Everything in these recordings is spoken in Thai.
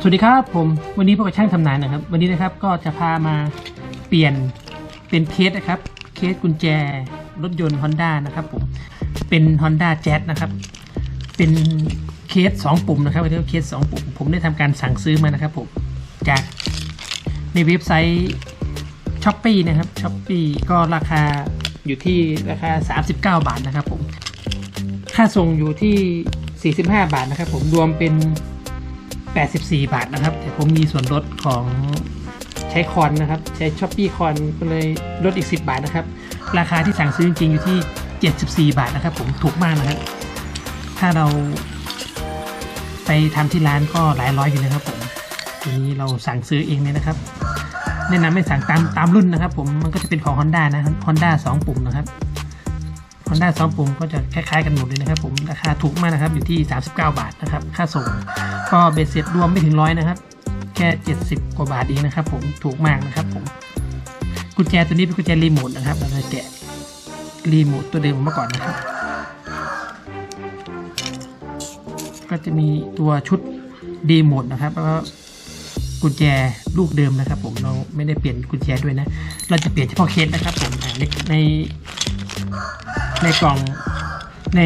สวัสดีครับผมวันนี้พวกบช่างทำนานนะครับ วันนี้นะครับก็จะพามาเปลี่ยนเป็นเคสนะครับ เคสกุญแจรถยนต์ Honda นะครับผมเป็น Honda Jazz นะครับ เป็นเคสสองปุ่มนะครับเรียกว่าเคสสองปุ่ม ผมได้ทำการสั่งซื้อมานะครับผมจากในเว็บไซต์ช้อปปีนะครับช้อปปีก็ราคาอยู่ที่ราคา 39 บาทนะครับผมค่าส่งอยู่ที่ 45 บาทนะครับผมรวมเป็น 84 บาทนะครับ แต่ผมมีส่วนลดของใช้คอนนะครับ ใช้ช้อปปี้คอนก็เลยลดอีก 10 บาทนะครับ ราคาที่สั่งซื้อจริงๆอยู่ที่ 74 บาทนะครับ ผมถูกมากนะครับถ้าเราไปทำที่ร้านก็หลายร้อยอยู่นะครับผมทีนี้เราสั่งซื้อเองเนี่ยนะครับ แนะนำให้สั่งตามตามรุ่นนะครับ ผมมันก็จะเป็นของ Honda นะ Honda 2 ปุ่มนะครับ Honda 2ปุ่มก็จะคล้ายๆกันหมดเลยนะครับผมราคาถูกมากนะครับอยู่ที่ 39 บาทนะครับค่าส่งก็เบ็ดเสร็จรวมไม่ถึงร้อยนะครับ แค่ 70 กว่าบาทเองนะครับ ผมถูกมากนะครับผมกุญแจตัวนี้เป็นกุญแจรีโมทนะครับเราจะแกะรีโมทตัวเดิมเมื่อก่อนนะครับ ก็จะมีตัวชุดดีโมดนะครับแล้วก็กุญแจลูกเดิมนะครับ ผมเราไม่ได้เปลี่ยนกุญแจด้วยนะ เราจะเปลี่ยนเฉพาะเคสนะครับ ผมใน ในกล่องใน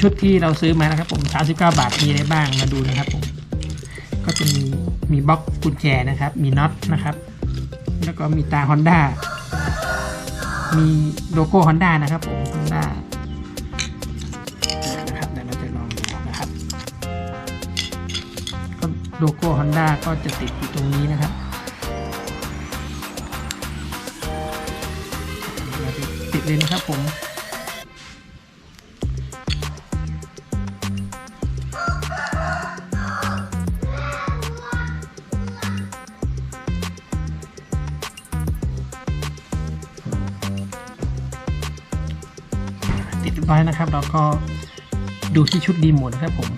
ชุดที่เราซื้อมานะครับผม 39 บาทมีอะไรบ้างมาดูนะครับผม ก็จะมีมีบล็อกกุญแจนะครับ มีน็อตนะครับ แล้วก็มีตา Honda มีโลโก้ Honda นะครับผม Honda นะครับเดี๋ยวเราจะลองดูนะครับก็โลโก้ Honda ก็จะติดอยู่ตรงนี้นะครับติดเลยนะครับผม บร้อยนะครับ เราก็ดูที่ชุดรีโมทนะครับผม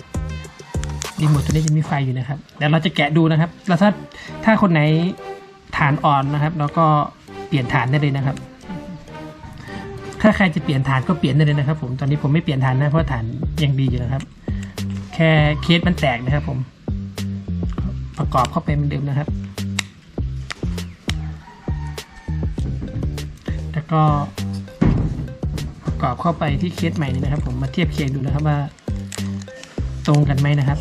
รีโมทตัวนี้จะมีไฟอยู่นะครับเดี๋ยวเราจะแกะดูนะครับ แล้วถ้าถ้าคนไหนฐานอ่อนนะครับ เราก็เปลี่ยนฐานได้เลยนะครับ ถ้าใครจะเปลี่ยนฐานก็เปลี่ยนได้เลยนะครับ ผมตอนนี้ผมไม่เปลี่ยนฐานนะเพราะฐานยังดีอยู่นะครับ แค่เคสมันแตกนะครับ ผมประกอบเข้าไปเหมือนเดิมนะครับ แล้วก็ ประกอบเข้าไปที่เคสใหม่นี้นะครับ ผมมาเทียบเคียงดูนะครับว่า ตรงกันไหมนะครับ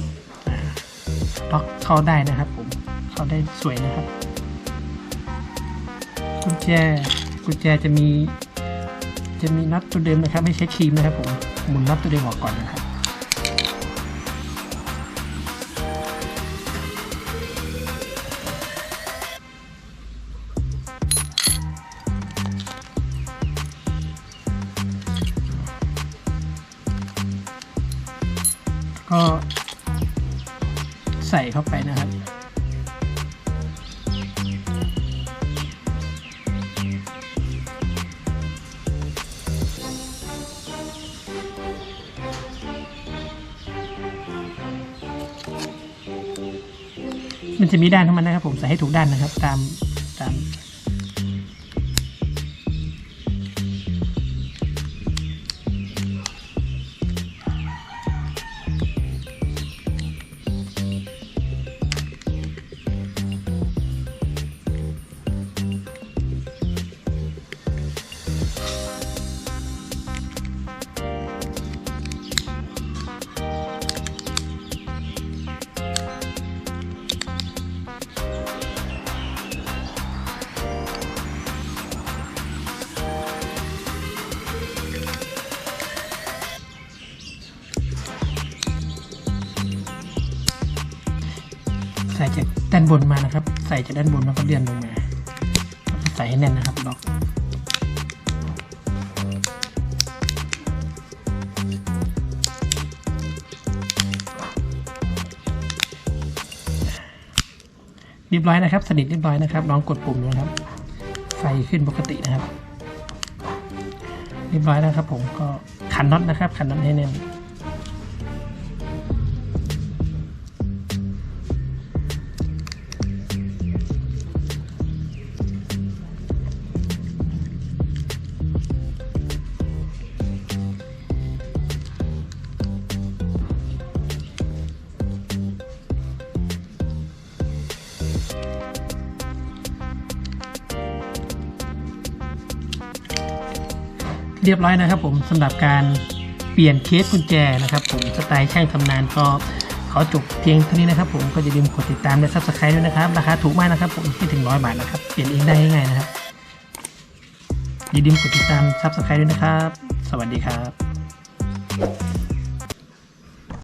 ล็อกเข้าได้นะครับ ผมเข้าได้สวยนะครับ กุญแจกุญแจจะมี จะมีน็อตตัวเดิมนะครับ ไม่ใช้ครีมนะครับ ผมหมุนน็อตตัวเดิมออกก่อนนะครับ ก็ใส่เข้าไปนะครับ มันจะมีด้านของมันนะครับผมใส่ให้ถูกด้านนะครับ ตามตาม ใส่จากด้านบนมานะครับ ใส่จากด้านบนแล้วก็เลื่อนลงมาแล้วก็ใส่ให้แน่นนะครับล็อกเรียบร้อยนะครับ สนิทเรียบร้อยนะครับลองกดปุ่มดูนะครับ ไฟขึ้นปกตินะครับ เรียบร้อยแล้วครับ ผมก็ขันน็อตนะครับ ขันน็อตให้แน่น เรียบร้อยนะครับผมสำหรับการเปลี่ยนเคสกุญแจนะครับผมสไตล์ช่างทำนานก็ขอจบเพียงเท่านี้นะครับผมก็อย่าลืมกดติดตามและซับสไครต์ด้วยนะครับราคาถูกมากนะครับผมไม่ถึงร้อยบาทนะครับเปลี่ยนเองได้ง่ายๆนะครับอย่าลืมกดติดตามซับสไครต์ด้วยนะครับ สวัสดีครับ